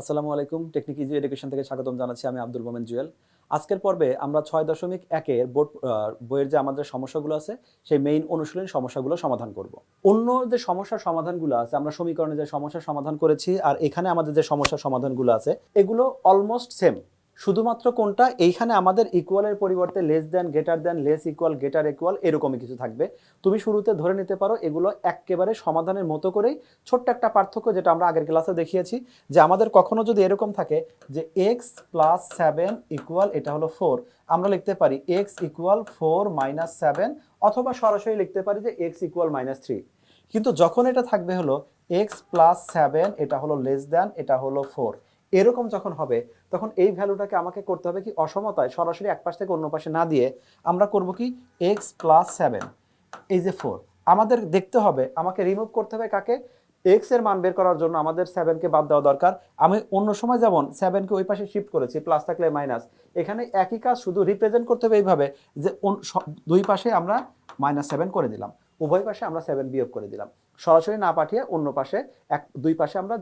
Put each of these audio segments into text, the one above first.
আসসালামু আলাইকুম technique easy education থেকে স্বাগতম জানাচ্ছি আমি আব্দুল মোমেন জুয়েল। আজকের পর্বে আমরা ছয় দশমিক একের বোর্ড বইয়ের যে আমাদের সমস্যাগুলো আছে, সেই মেইন অনুশীলন সমস্যাগুলো সমাধান করব। অন্য যে সমস্যার সমাধানগুলো আছে, আমরা সমীকরণে যে সমস্যার সমাধান করেছি, আর এখানে আমাদের যে সমস্যার সমাধানগুলো আছে, এগুলো অলমোস্ট সেম শুধুমাত্র কোনটা? এইখানে আমাদের ইকুয়ালের পরিবর্তে less than greater than less equal greater equal এরকমই কিছু থাকবে। তুমি শুরুতে ধরে নিতে পারো, এগুলো একেবারে সমাধানের মতো করেই ছোট্ট একটা পার্থক্য যেটা আমরা আগের ক্লাসে দেখিয়েছি, যে আমাদের কখনো যদি এরকম থাকে যে এক্স প্লাস সেভেন ইকুয়াল এটা হলো ফোর আমরা লিখতে পারি x equal four minus seven অথবা সরাসরি লিখতে পারি যে এক্স ইকুয়াল মাইনাস থ্রি কিন্তু যখন এটা থাকবে হলো এক্স প্লাস সেভেন এটা হলো লেস দ্যান এটা হলো ফোর এরকম যখন হবে, তখন এই ভ্যালুটাকে আমাকে করতে হবে কি অসমতায় সরাসরি এক পাশ থেকে অন্য পাশে না দিয়ে আমরা করব কি এক্স প্লাস সেভেন এই যে ফোর আমাদের দেখতে হবে, আমাকে রিমুভ করতে হবে কাকে? এক্সের মান বের করার জন্য আমাদের সেভেনকে বাদ দেওয়া দরকার। আমি অন্য সময় যেমন সেভেনকে ওই পাশে শিফট করেছি প্লাস থাকলে মাইনাস এখানে একই কাজ শুধু রিপ্রেজেন্ট করতে হবে এইভাবে যে দুই পাশে আমরা মাইনাস সেভেন করে দিলাম। উভয় পাশে আমরা সেভেন বিয়োগ করে দিলাম। সরাসরি না পাঠিয়ে অন্য পাশে এক, দুই পাশে আমরা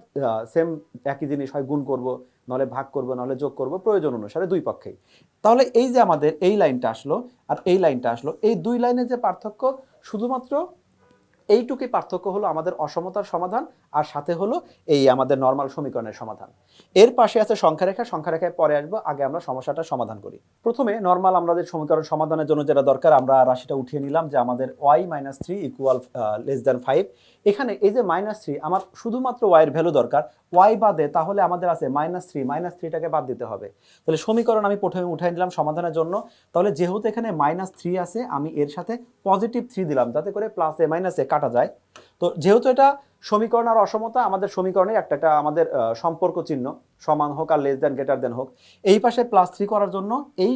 সেম একই জিনিস হয় গুণ করব, নলে ভাগ করব, নলে যোগ করব, প্রয়োজন অনুসারে দুই পক্ষেই। তাহলে এই যে আমাদের এই লাইনটা আসলো আর এই লাইনটা আসলো, এই দুই লাইনের যে পার্থক্য শুধুমাত্র এইটুকুই পার্থক্য হলো আমাদের অসমতার সমাধান আর সাথে হলো এই আমাদের নর্মাল সমীকরণের সমাধান। এর পাশে আছে সংখ্যা রেখা সংখ্যা রেখায় পরে আসব, আগে আমরা সমস্যাটা সমাধান করি। প্রথমে নর্মাল আমাদের সমীকরণ সমাধানের জন্য যেটা দরকার, আমরা রাশিটা উঠিয়ে নিলাম যে আমাদের y minus three equal less than five এখানে এই যে মাইনাস থ্রি আমার শুধুমাত্র ওয়াইয়ের ভ্যালু দরকার ওয়াই বাদে তাহলে আমাদের আছে মাইনাস থ্রি মাইনাস থ্রিটাকে বাদ দিতে হবে। তাহলে সমীকরণ আমি প্রথমে উঠাই নিলাম সমাধানের জন্য। তাহলে যেহেতু এখানে মাইনাস থ্রি আছে, আমি এর সাথে পজিটিভ থ্রি দিলাম, যাতে করে প্লাসে মাইনাসে কাটা যায়। তো যেহেতু এটা সমীকরণ আর অসমতা, আমাদের সমীকরণে একটা একটা আমাদের সম্পর্ক চিহ্ন। সমান হোক আর লেস দেন গ্রেটার দেন হোক। এই পাশে প্লাস থ্রি করার জন্য এই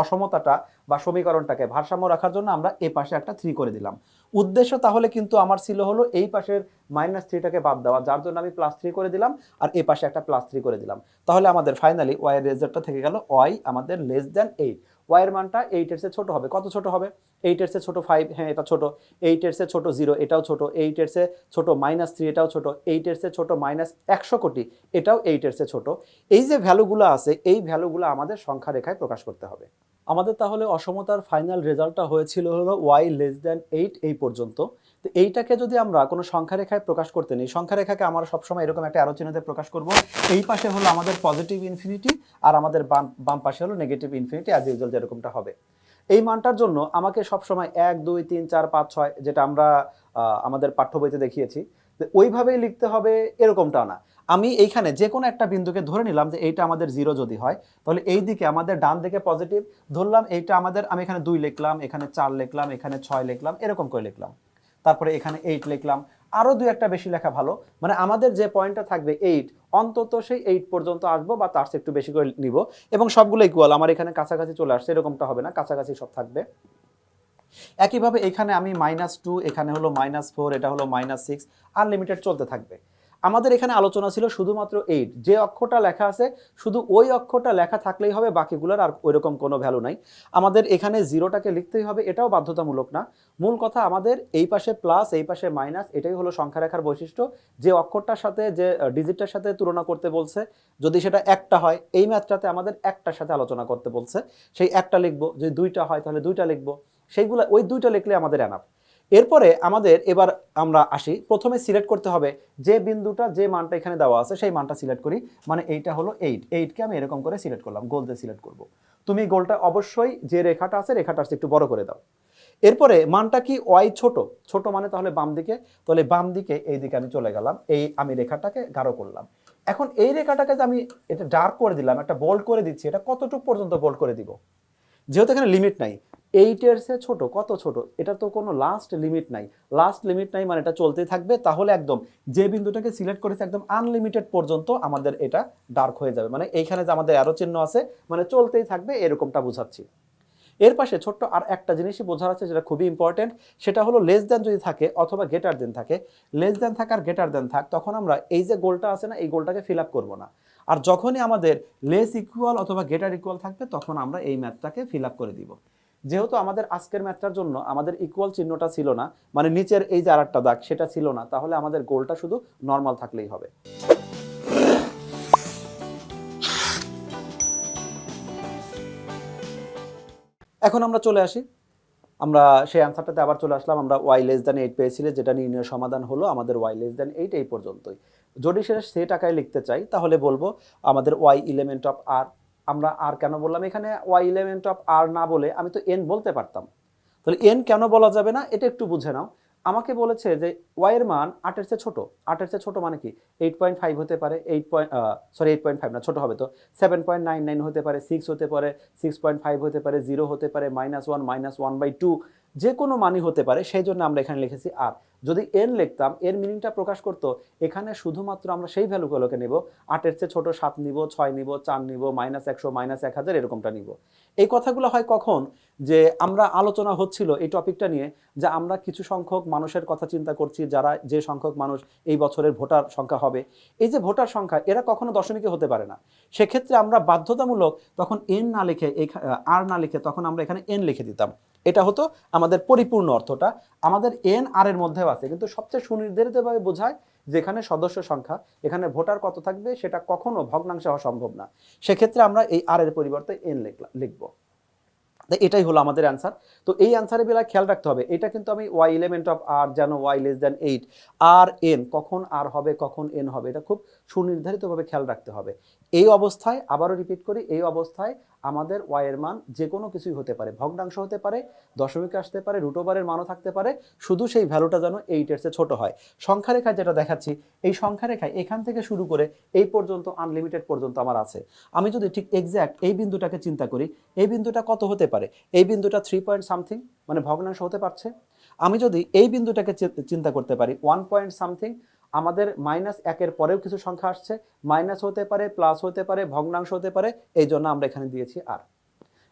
অসমতাটা বা সমীকরণটাকে ভারসাম্য রাখার জন্য আমরা এ পাশে একটা থ্রি করে দিলাম। উদ্দেশ্য তাহলে কিন্তু আমার ছিল হলো এই পাশের মাইনাস থ্রিটাকে বাদ দেওয়া, যার জন্য আমি প্লাস থ্রি করে দিলাম আর এ পাশে একটা প্লাস থ্রি করে দিলাম। তাহলে আমাদের ফাইনালি ওয়াই রেজাল্টটা থেকে গেল ওয়াই আমাদের লেস দেন এইট ওয়াইয়ের মানটা এইটের চেয়ে ছোট হবে। কত ছোট হবে? এইটের চেয়ে ছোট ফাইভ হ্যাঁ এটা ছোট। এইটের চেয়ে ছোট জিরো এটাও ছোট। এইটের চেয়ে ছোট মাইনাস থ্রি এটাও ছোট। এইটের চেয়ে ছোট মাইনাস একশো কোটি, এটাও এইটের সে ছোট। এই যে ভ্যালুগুলো আছে, এই ভ্যালুগুলো আমাদের সংখ্যা রেখায় প্রকাশ করতে হবে। আমাদের তাহলে অসমতার ফাইনাল রেজাল্টটা হয়েছিল হলো ওয়াই লেস দ্যান এইট এই পর্যন্ত। তো এইটাকে যদি আমরা কোনো সংখ্যা রেখায় প্রকাশ করতে নিই সংখ্যা রেখাকে আমরা সবসময় এরকম একটা আরও চিহ্নতে প্রকাশ করব। এই পাশে হলো আমাদের পজিটিভ ইনফিনিটি আর আমাদের বাম বাম পাশে হলো নেগেটিভ ইনফিনিটি অ্যাজ ইউজুয়াল যেরকমটা হবে। এই মানটার জন্য আমাকে সবসময় এক, দুই, তিন, চার, পাঁচ, ছয় যেটা আমরা আমাদের পাঠ্য বইতে দেখিয়েছি ওইভাবেই লিখতে হবে এরকমটা না। আমি এইখানে যে কোনো একটা বিন্দুকে ধরে নিলাম যে এইটা আমাদের জিরো যদি হয়, তাহলে এই দিকে আমাদের ডান দিকে পজিটিভ ধরলাম, এইটা আমাদের, আমি এখানে দুই লিখলাম, এখানে চার লিখলাম, এখানে ছয় লিখলাম, এরকম করে লিখলাম। তারপরে এখানে এইট লিখলাম। আরও দুই একটা বেশি লেখা ভালো। মানে আমাদের যে পয়েন্টটা থাকবে এইট অন্তত সেই এইট পর্যন্ত আসব বা তার একটু বেশি করে নিব এবং সবগুলো ইকুয়াল আমার এখানে কাছাকাছি চলে আসছে, এরকমটা হবে না, কাছাকাছি সব থাকবে। একইভাবে এখানে আমি মাইনাস টু এখানে হলো মাইনাস ফোর এটা হলো মাইনাস সিক্স আনলিমিটেড চলতে থাকবে। আমাদের এখানে আলোচনা ছিল শুধুমাত্র এইট যে অক্ষরটা লেখা আছে, শুধু ওই অক্ষরটা লেখা থাকলেই হবে, বাকিগুলোর আর ওইরকম কোনো ভ্যালু নাই। আমাদের এখানে জিরোটাকে লিখতেই হবে, এটাও বাধ্যতামূলক না। মূল কথা আমাদের এই পাশে প্লাস এই পাশে মাইনাস এটাই হলো সংখ্যা রেখার বৈশিষ্ট্য। যে অক্ষরটার সাথে, যে ডিজিটটার সাথে তুলনা করতে বলছে, যদি সেটা একটা হয়, এই ম্যাথটাতে আমাদের একটার সাথে আলোচনা করতে বলছে। সেই একটা লিখব, যদি দুইটা হয়, তাহলে দুইটা লিখব। সেইগুলো, ওই দুইটা লিখলে আমাদের এনাফ এরপরে আমাদের এবার আমরা আসি। প্রথমে সিলেক্ট করতে হবে যে বিন্দুটা, যে মানটা এখানে দেওয়া আছে, সেই মানটা সিলেক্ট করি। মানে এইটা হলো এইট এইটকে আমি এরকম করে সিলেক্ট করলাম গোল দিয়ে সিলেক্ট করব। তুমি গোলটা অবশ্যই যে রেখাটা আছে রেখাটা একটু বড় করে দাও। এরপরে মানটা কি ওয়াই ছোট? ছোট মানে তাহলে বাম দিকে। তাহলে বাম দিকে এই দিকে আমি চলে গেলাম। এই আমি রেখাটাকে গাঢ় করলাম। এখন এই রেখাটাকে যে আমি এটা ডার্ক করে দিলাম, একটা বোল্ড করে দিচ্ছি, এটা কতটুকু পর্যন্ত বোল্ড করে দিব? যেহেতু এখানে লিমিট নাই। এইটের সে ছোট, কত ছোট? এটা তো কোনো লাস্ট লিমিট নাই। লাস্ট লিমিট নাই মানে এটা চলতেই থাকবে, তাহলে একদম যে বিন্দুটাকে সিলেক্ট করেছে একদম আনলিমিটেড পর্যন্ত আমাদের এটা ডার্ক হয়ে যাবে। মানে এইখানে যে আমাদের অ্যারো চিহ্ন আছে মানে চলতেই থাকবে, এরকমটা বোঝাচ্ছি। এর পাশে ছোট্ট আর একটা জিনিসই বোঝার আছে যেটা খুবই ইম্পর্টেন্ট সেটা হলো লেস দেন যদি থাকে অথবা গেটার দেন থাকে লেস দেন থাক আর গেটার দেন থাক, তখন আমরা এই যে গোলটা আছে না, এই গোলটাকে ফিল আপ করব না। আর যখনই আমাদের লেস ইকুয়াল অথবা গেটার ইকুয়াল থাকবে, তখন আমরা এই ম্যাথটাকে ফিল আপ করে দিব। যেহেতু আমাদের আজকের ম্যাচটার জন্য আমাদের ইকুয়াল চিহ্নটা ছিল না মানে নিচের এই যে আর একটা দাগ, সেটা ছিল না, তাহলে আমাদের গোলটা শুধু নর্মাল থাকলেই হবে। এখন আমরা চলে আসি। আমরা সেই অ্যান্সারটাতে আবার চলে আসলাম। আমরা ওয়াই লেস দ্যান এইট পেয়েছিলে, যেটা নির্ণয় সমাধান হলো আমাদের ওয়াই লেস দ্যান এইট এই পর্যন্তই। যদি সেটা সে টাকায় লিখতে চাই, তাহলে বলব আমাদের ওয়াই ইলেমেন্ট অফ আর আমরা আর কেন বললাম? এখানে ওয়াই ইলেমেন্ট অফ আর না বলে আমি তো এন বলতে পারতাম। তাহলে এন কেন বলা যাবে না? এটা একটু বুঝে নাও। আমাকে বলেছে যে ওয়াই এর মান আটের চেয়ে ছোট। আটের চেয়ে ছোট মানে কি? এইট পয়েন্ট ফাইভ হতে পারে eight point sorry eight point five না, ছোট হবে তো। সেভেন পয়েন্ট নাইন নাইন হতে পারে সিক্স হতে পারে সিক্স পয়েন্ট ফাইভ হতে পারে জিরো হতে পারে minus one minus one by two যে কোনো মানই হতে পারে, সেই জন্য আমরা এখানে লিখেছি আর। যদি এন লিখতাম এর মিনিংটা প্রকাশ করতো, এখানে শুধুমাত্র আমরা সেই ভ্যালুগুলোকে নেব? আটের চেয়ে ছোট সাত নিব, ছয় নিব, চার নিব মাইনাস একশো মাইনাস এক হাজার, এরকমটা নিব। এই কথাগুলো হয় কখন? যে আমরা আলোচনা হচ্ছিল এই টপিকটা নিয়ে, যে আমরা কিছু সংখ্যক মানুষের কথা চিন্তা করছি, যারা যে সংখ্যক মানুষ এই বছরের ভোটার সংখ্যা হবে। এই যে ভোটার সংখ্যা, এরা কখনো দশমিকে হতে পারে না। সেক্ষেত্রে আমরা বাধ্যতামূলক তখন এন না লিখে আর না লিখে তখন আমরা এখানে এন লিখে দিতাম। এটা হতো আমাদের পরিপূর্ণ অর্থটা। আমাদের এন আর এর মধ্যেও আছে, কিন্তু সবচেয়ে সুনির্ধারিতভাবে বোঝায় যেখানে সদস্য সংখ্যা, এখানে ভোটার কত থাকবে, সেটা কখনো ভগ্নাংশে হওয়া সম্ভব না। সেক্ষেত্রে আমরা এই আর এর পরিবর্তে এন লিখব। এটাই হলো আমাদের অ্যান্সার তো এই অ্যান্সারের বেলায় খেয়াল রাখতে হবে, এটা কিন্তু আমি ওয়াই ইলেমেন্ট অফ আর যেন ওয়াই লেস দ্যান এইট আর এন কখন আর হবে, কখন এন হবে, এটা খুব সুনির্ধারিতভাবে খেয়াল রাখতে হবে। এই অবস্থায়, আবারও রিপিট করি, এই অবস্থায় আমাদের ওয়াই এর মান যে কোনো কিছুই হতে পারে। ভগ্নাংশ হতে পারে, দশমিক আসতে পারে রুটোবারের মানও থাকতে পারে, শুধু সেই ভ্যালুটা যেন এইটের চেয়ে ছোট হয়। সংখ্যা রেখায় যেটা দেখাচ্ছি, এই সংখ্যা রেখায় এখান থেকে শুরু করে এই পর্যন্ত আনলিমিটেড পর্যন্ত আমার আছে। আমি যদি ঠিক এক্স্যাক্ট এই বিন্দুটাকে চিন্তা করি, এই বিন্দুটা কত হতে পারে? এই বিন্দুটা থ্রি পয়েন্ট সামথিং মানে ভগ্নাংশ হতে পারছে। আমি যদি এই বিন্দুটাকে চিন্তা করতে পারি ওয়ান পয়েন্ট সামথিং আমাদের মাইনাস একের পরেও কিছু সংখ্যা আসছে। মাইনাস হতে পারে প্লাস হতে পারে, ভগ্নাংশ হতে পারে, এই জন্য আমরা এখানে দিয়েছি আর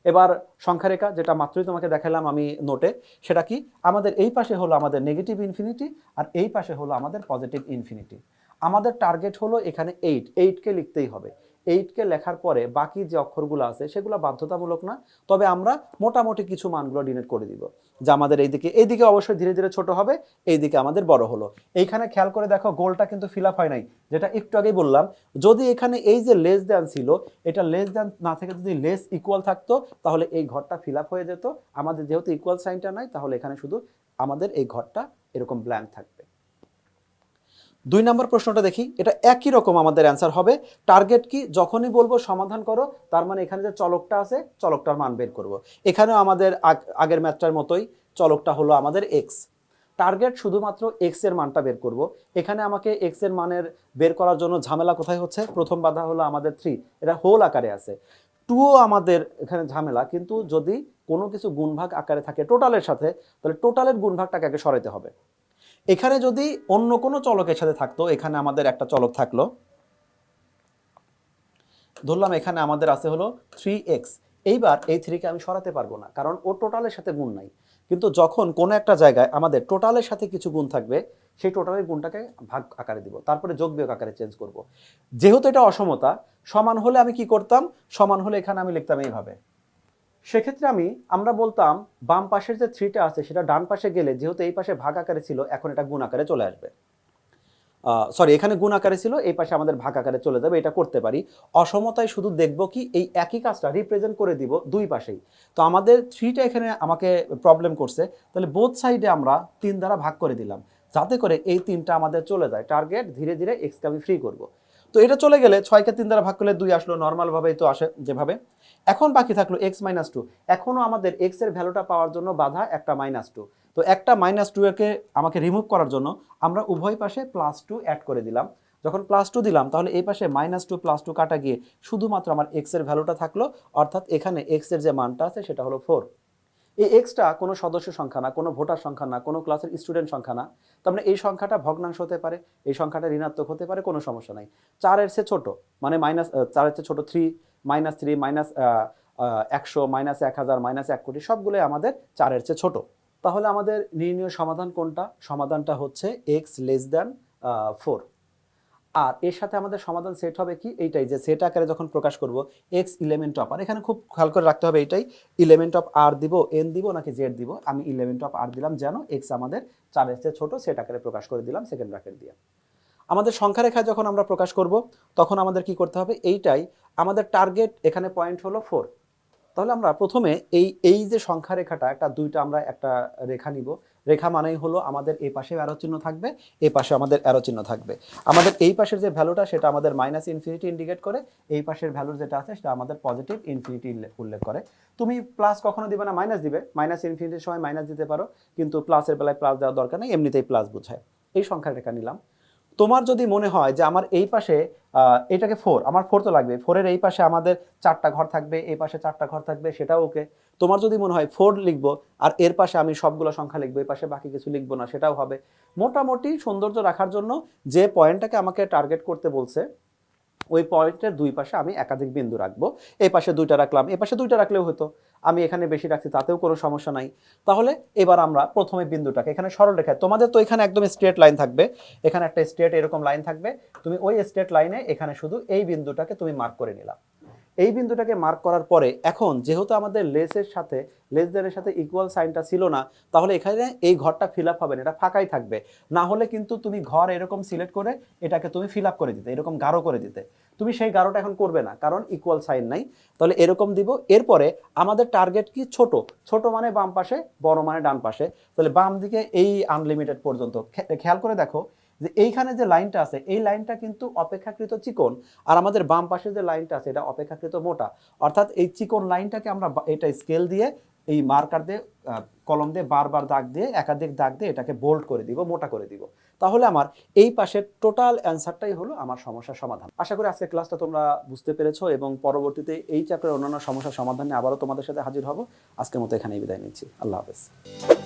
এবার সংখ্যা রেখা যেটা মাত্রই তোমাকে দেখালাম আমি নোটে সেটা কি? আমাদের এই পাশে হলো আমাদের নেগেটিভ ইনফিনিটি আর এই পাশে হলো আমাদের পজিটিভ ইনফিনিটি আমাদের টার্গেট হলো এখানে এইট এইটকে লিখতেই হবে। এইটকে লেখার পরে বাকি যে অক্ষরগুলো আছে সেগুলো বাধ্যতামূলক না, তবে আমরা মোটামুটি কিছু মানগুলো ডিনেট করে দিব। যে আমাদের এইদিকে এইদিকে অবশ্যই ধীরে ধীরে ছোট হবে, এইদিকে আমাদের বড় হলো। এইখানে খেয়াল করে দেখো গোলটা কিন্তু ফিল আপ হয় নাই, যেটা একটু আগেই বললাম। যদি এখানে এই যে লেস দ্যান ছিল, এটা লেস দ্যান না থেকে যদি লেস ইকুয়াল থাকতো, তাহলে এই ঘরটা ফিল আপ হয়ে যেত। আমাদের যেহেতু ইকুয়াল সাইনটা নাই, তাহলে এখানে শুধু আমাদের এই ঘরটা এরকম ব্ল্যাঙ্ক থাকবে দুই নম্বর প্রশ্নটা দেখি, এটা একই রকম আমাদের অ্যান্সার হবে। টার্গেট কি? যখনই বলব সমাধান করো, তার মানে এখানে যে চলকটা আছে, চলকটার মান বের করব। এখানেও আমাদের আগ- আগের ম্যাথটার মতোই চলকটা হলো আমাদের এক্স টার্গেট শুধুমাত্র এক্সের মানটা বের করব। এখানে আমাকে এক্সের মানের বের করার জন্য ঝামেলা কোথায় হচ্ছে? প্রথম বাধা হলো আমাদের থ্রি এটা হোল আকারে আছে। টুও আমাদের এখানে ঝামেলা, কিন্তু যদি কোনো কিছু গুণভাগ আকারে থাকে টোটালের সাথে, তাহলে টোটালের গুণভাগটাকে আগে সরাইতে হবে। এখানে যদি অন্য কোনো চলকের সাথে থাকতো, এখানে আমাদের একটা চলক থাকল। ধরলাম এখানে আমাদের আছে হলো থ্রি এক্স এইবার এই থ্রিকে আমি সরাতে পারব না, কারণ ও টোটালের সাথে গুণ নাই। কিন্তু যখন কোনো একটা জায়গায় আমাদের টোটালের সাথে কিছু গুণ থাকবে, সেই টোটালের গুণটাকে ভাগ আকারে দিব, তারপরে যোগ বিয়োগ আকারে চেঞ্জ করব। যেহেতু এটা অসমতা, সমান হলে আমি কি করতাম? সমান হলে এখানে আমি লিখতাম এইভাবে। সেক্ষেত্রে আমি, আমরা বলতাম বাম পাশের যে থ্রিটা আছে সেটা ডান পাশে গেলে যেহেতু এই পাশে ভাগ আকারে ছিল, এখন এটা গুণ আকারে চলে আসবে। সরি এখানে গুণ আকারে ছিল, এই পাশে আমাদের ভাগ আকারে চলে যাবে, এটা করতে পারি। অসমতায় শুধু দেখব কি এই একই কাজটা রিপ্রেজেন্ট করে দিব দুই পাশেই। তো আমাদের থ্রিটা এখানে আমাকে প্রবলেম করছে, তাহলে বোথ সাইডে আমরা তিন দ্বারা ভাগ করে দিলাম। যাতে করে এই তিনটা আমাদের চলে যায়। টার্গেট ধীরে ধীরে এক্সকে আমি ফ্রি করব। তো এটা চলে গেলে ছয়কে তিন দ্বারা ভাগ করলে দুই আসলো নর্মালভাবেই তো আসে যেভাবে। এখন বাকি থাকল এক্স মাইনাস টু এখনও আমাদের এক্সের ভ্যালুটা পাওয়ার জন্য বাধা একটা মাইনাস টু তো একটা মাইনাস টু একে আমাকে রিমুভ করার জন্য আমরা উভয় পাশে প্লাস টু অ্যাড করে দিলাম। যখন প্লাস টু দিলাম, তাহলে এই পাশে মাইনাস টু প্লাস টু কাটা গিয়ে শুধুমাত্র আমার এক্সের ভ্যালুটা থাকল, অর্থাৎ এখানে এক্সের যে মানটা আছে সেটা হলো ফোর এই এক্সটা কোনো সদস্য সংখ্যা না, কোনো ভোটার সংখ্যা না, কোনো ক্লাসের স্টুডেন্ট সংখ্যা না, তার মানে এই সংখ্যাটা ভগ্নাংশ হতে পারে, এই সংখ্যাটা ঋণাত্মক হতে পারে, কোনো সমস্যা নাই। চারের চেয়ে ছোট মানে মাইনাস চারের চেয়ে ছোট থ্রি মাইনাস থ্রি মাইনাস একশো মাইনাস এক হাজার মাইনাস এক কোটি, সবগুলোই আমাদের চারের চেয়ে ছোট। তাহলে আমাদের নির্ণয় সমাধান কোনটা? সমাধানটা হচ্ছে এক্স লেস দ্যান ফোর আর এর সাথে আমাদের সমাধান সেট হবে কি? এইটাই যে সেট আকারে যখন প্রকাশ করব এক্স ইলেমেন্ট অফ আর। এখানে খুব খেয়াল করে রাখতে হবে এইটাই। ইলেমেন্ট অফ আর দিব এন দিব নাকি জেড দিব? আমি ইলেমেন্ট অফ আর দিলাম যেন এক্স আমাদের চারের চেয়ে ছোট সেট আকারে প্রকাশ করে দিলাম সেকেন্ড ব্র্যাকেট দিয়ে। আমাদের সংখ্যা রেখা যখন আমরা প্রকাশ করব, তখন আমাদের কি করতে হবে? এইটাই। আমাদের টার্গেট এখানে পয়েন্ট হলো ফোর তাহলে আমরা প্রথমে এই এই যে সংখ্যা রেখাটা একটা, দুইটা আমরা একটা রেখা নিব। রেখা মানেই হলো আমাদের এই পাশে অ্যারো চিহ্ন থাকবে এই পাশে আমাদের অ্যারো চিহ্ন থাকবে। আমাদের এই পাশের যে ভ্যালুটা সেটা আমাদের মাইনাস ইনফিনিটি ইন্ডিকেট করে, এই পাশের ভ্যালু যেটা আছে, সেটা আমাদের পজিটিভ ইনফিনিটি উল্লেখ করে। তুমি প্লাস কখনো দিবে না মাইনাস দিবে। মাইনাস ইনফিনিটির সময় মাইনাস দিতে পারো, কিন্তু প্লাসের বেলায় প্লাস দেওয়ার দরকার নেই, এমনিতেই প্লাস বোঝায়। এই সংখ্যা রেখা নিলাম। তোমার যদি মনে হয় যে আমার এই পাশে এটাকে ফোর, আমার ফোর তো লাগবে ফোরের এই পাশে আমাদের চারটা ঘর থাকবে, এই পাশে চারটা ঘর থাকবে, সেটাও ওকে। তোমার যদি মনে হয় ফোর লিখব, আর এর পাশে আমি সবগুলো সংখ্যা লিখব, এই পাশে বাকি কিছু লিখব না, সেটাও হবে। মোটামুটি সৌন্দর্য রাখার জন্য যে পয়েন্টটাকে আমাকে টার্গেট করতে বলছে, ওই পয়েন্টের দুই পাশে আমি একাধিক বিন্দু রাখব। এই পাশে দুইটা রাখলাম, এই পাশে দুইটা রাখলেও হতো। আমি এখানে বেশি রাখছি, তাতেও কোনো সমস্যা নাই। তাহলে এবার আমরা প্রথমে বিন্দুটাকে এখানে সরল রেখায়, তোমাদের তো এখানে একদম স্ট্রেট লাইন থাকবে। এখানে একটা স্ট্রেট এরকম লাইন থাকবে। তুমি ওই স্ট্রেট লাইনে এখানে শুধু এই বিন্দুটাকে তুমি মার্ক করে নিলা। এই বিন্দুটাকে মার্ক করার পরে এখন যেহেতু আমাদের লেসের সাথে লেসদের সাথে ইকুয়াল সাইনটা ছিল না, তাহলে এখানে এই ঘরটা ফিল আপ হবে না, এটা ফাঁকাই থাকবে। না হলে কিন্তু তুমি ঘর এরকম সিলেক্ট করে এটাকে তুমি ফিল আপ করে দিতে, এরকম গাঢ় করে দিতে। তুমি সেই গাঢ়টা এখন করবে না, কারণ ইকুয়াল সাইন নাই। তাহলে এরকম দিব, এরপরে আমাদের টার্গেট কি? ছোট। ছোট মানে বাম পাশে, বড় মানে ডান পাশে। তাহলে বাম দিকে এই আনলিমিটেড পর্যন্ত। খেয়াল করে দেখো যে এইখানে যে লাইনটা আছে, এই লাইনটা কিন্তু অপেক্ষাকৃত চিকন, আর আমাদের বাম পাশে যে লাইনটা আছে, এটা অপেক্ষাকৃত মোটা। অর্থাৎ এই চিকন লাইনটাকে আমরা এটা স্কেল দিয়ে, এই মার্কার দিয়ে কলম দিয়ে বারবার দাগ দিয়ে, একাধিক দাগ দিয়ে এটাকে বোল্ড করে দিব, মোটা করে দিব। তাহলে আমার এই পাশের টোটাল অ্যান্সারটাই হলো আমার সমস্যার সমাধান। আশা করি আজকের ক্লাসটা তোমরা বুঝতে পেরেছ এবং পরবর্তীতে এই চ্যাপ্টারের অন্যান্য সমস্যার সমাধানে আবারও তোমাদের সাথে হাজির হব। আজকের মতো এখানেই বিদায় নিচ্ছি। আল্লাহ হাফেজ।